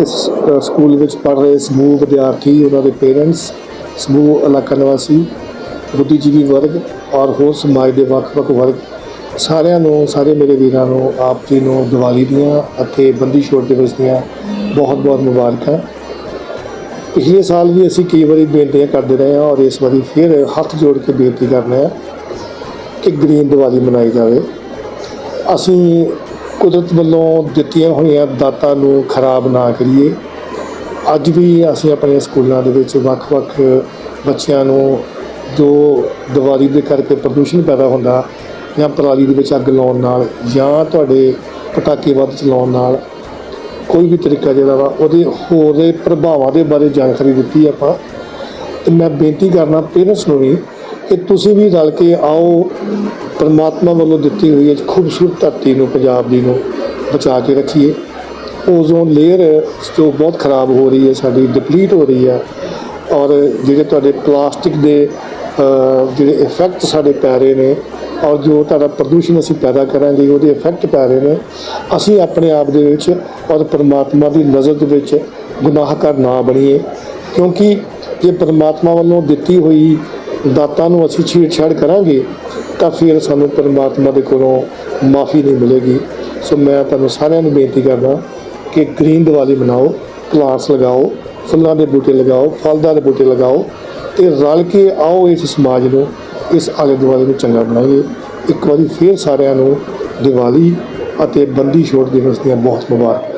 ਇਸ ਸਕੂਲ ਵਿੱਚ ਪੜ੍ਹ ਰਹੇ ਸਮੂਹ ਵਿਦਿਆਰਥੀ, ਉਹਨਾਂ ਦੇ ਪੇਰੈਂਟਸ ਸਮੂਹ ਇਲਾਕਾ ਨਿਵਾਸੀ, ਬੁੱਧੀਜੀਵੀ ਵਰਗ ਔਰ ਹੋਰ ਸਮਾਜ ਦੇ ਵੱਖ-ਵੱਖ ਵਰਗ, ਸਾਰਿਆਂ ਨੂੰ, ਸਾਰੇ ਮੇਰੇ ਵੀਰਾਂ ਨੂੰ, ਆਪ ਜੀ ਨੂੰ ਦੀਵਾਲੀ ਦੀਆਂ ਅਤੇ ਬੰਦੀ ਛੋੜ ਦਿਵਸ ਦੀਆਂ ਬਹੁਤ-ਬਹੁਤ ਮੁਬਾਰਕਾਂ। ਪਿਛਲੇ ਸਾਲ ਵੀ ਅਸੀਂ ਕਈ ਵਾਰੀ ਬੇਨਤੀਆਂ ਕਰਦੇ ਰਹੇ ਹਾਂ ਔਰ ਇਸ ਵਾਰੀ ਫਿਰ ਹੱਥ ਜੋੜ ਕੇ ਬੇਨਤੀ ਕਰ ਰਹੇ ਹਾਂ ਕਿ ਗ੍ਰੀਨ ਦੀਵਾਲੀ ਮਨਾਈ ਜਾਵੇ। ਅਸੀਂ ਕੁਦਰਤ ਵੱਲੋਂ ਦਿੱਤੀਆਂ ਹੋਈਆਂ ਦਾਤਾਂ ਨੂੰ ਖਰਾਬ ਨਾ ਕਰੀਏ। ਅੱਜ ਵੀ ਅਸੀਂ ਆਪਣੇ ਸਕੂਲਾਂ ਦੇ ਵਿੱਚ ਵੱਖ-ਵੱਖ ਬੱਚਿਆਂ ਨੂੰ ਜੋ ਦੀਵਾਲੀ ਦੇ ਕਰਕੇ ਪ੍ਰਦੂਸ਼ਣ ਪੈਦਾ ਹੁੰਦਾ ਜਾਂ ਪਰਾਲੀ ਦੇ ਵਿੱਚ ਅੱਗ ਲਾਉਣ ਨਾਲ ਜਾਂ ਤੁਹਾਡੇ ਪਟਾਕੇ ਵੱਧ ਚਲਾਉਣ ਨਾਲ ਕੋਈ ਵੀ ਤਰੀਕਾ ਜਿਹੜਾ ਵਾ, ਉਹਦੇ ਹੋਰ ਦੇ ਪ੍ਰਭਾਵਾਂ ਦੇ ਬਾਰੇ ਜਾਣਕਾਰੀ ਦਿੱਤੀ ਆਪਾਂ। ਤੇ ਮੈਂ ਬੇਨਤੀ ਕਰਨਾ ਪੇਰੈਂਟਸ ਨੂੰ ਵੀ ਕਿ ਤੁਸੀਂ ਵੀ ਰਲ ਕੇ ਆਓ, ਪਰਮਾਤਮਾ ਵੱਲੋਂ ਦਿੱਤੀ ਹੋਈ ਇਸ ਖੂਬਸੂਰਤ ਧਰਤੀ ਨੂੰ, ਪੰਜਾਬ ਦੀ ਨੂੰ ਬਚਾ ਕੇ ਰੱਖੀਏ। ਓਜ਼ੋਨ ਲੇਅਰ ਜੋ ਬਹੁਤ ਖਰਾਬ ਹੋ ਰਹੀ ਹੈ, ਸਾਡੀ ਡਿਪਲੀਟ ਹੋ ਰਹੀ ਹੈ। ਔਰ ਜਿਹੜੇ ਤੁਹਾਡੇ ਪਲਾਸਟਿਕ ਦੇ ਜਿਹੜੇ ਇਫੈਕਟ ਸਾਡੇ ਪੈ ਰਹੇ ਨੇ, ਔਰ ਜੋ ਤੁਹਾਡਾ ਪ੍ਰਦੂਸ਼ਣ ਅਸੀਂ ਪੈਦਾ ਕਰਾਂਗੇ, ਉਹਦੇ ਇਫੈਕਟ ਪੈ ਰਹੇ ਨੇ, ਅਸੀਂ ਆਪਣੇ ਆਪ ਦੇ ਵਿੱਚ ਔਰ ਪਰਮਾਤਮਾ ਦੀ ਨਜ਼ਰ ਦੇ ਵਿੱਚ ਗੁਨਾਹਗਾਰ ਨਾ ਬਣੀਏ। ਕਿਉਂਕਿ ਜੇ ਪਰਮਾਤਮਾ ਵੱਲੋਂ ਦਿੱਤੀ ਹੋਈ ਦਾਤਾਂ ਨੂੰ ਅਸੀਂ ਛੇੜਛਾੜ ਕਰਾਂਗੇ, ਤਾਂ ਫਿਰ ਸਾਨੂੰ ਪਰਮਾਤਮਾ ਦੇ ਕੋਲੋਂ ਮਾਫੀ ਨਹੀਂ ਮਿਲੇਗੀ। ਸੋ ਮੈਂ ਤੁਹਾਨੂੰ ਸਾਰਿਆਂ ਨੂੰ ਬੇਨਤੀ ਕਰਦਾ ਕਿ ਗ੍ਰੀਨ ਦੀਵਾਲੀ ਮਨਾਓ ਪਲਾਂਟਸ ਲਗਾਓ, ਫੁੱਲਾਂ ਦੇ ਬੂਟੇ ਲਗਾਓ, ਫਲਦਾਰ ਦੇ ਬੂਟੇ ਲਗਾਓ ਤੇ ਰਲ ਕੇ ਆਓ ਇਸ ਸਮਾਜ ਨੂੰ, ਇਸ ਆਲੇ ਦੁਆਲੇ ਨੂੰ ਚੰਗਾ ਬਣਾਈਏ। ਇੱਕ ਵਾਰੀ ਫਿਰ ਸਾਰਿਆਂ ਨੂੰ ਦੀਵਾਲੀ ਅਤੇ ਬੰਦੀ ਛੋੜ ਦਿਵਸ ਦੀਆਂ ਬਹੁਤ ਮੁਬਾਰਕਾਂ।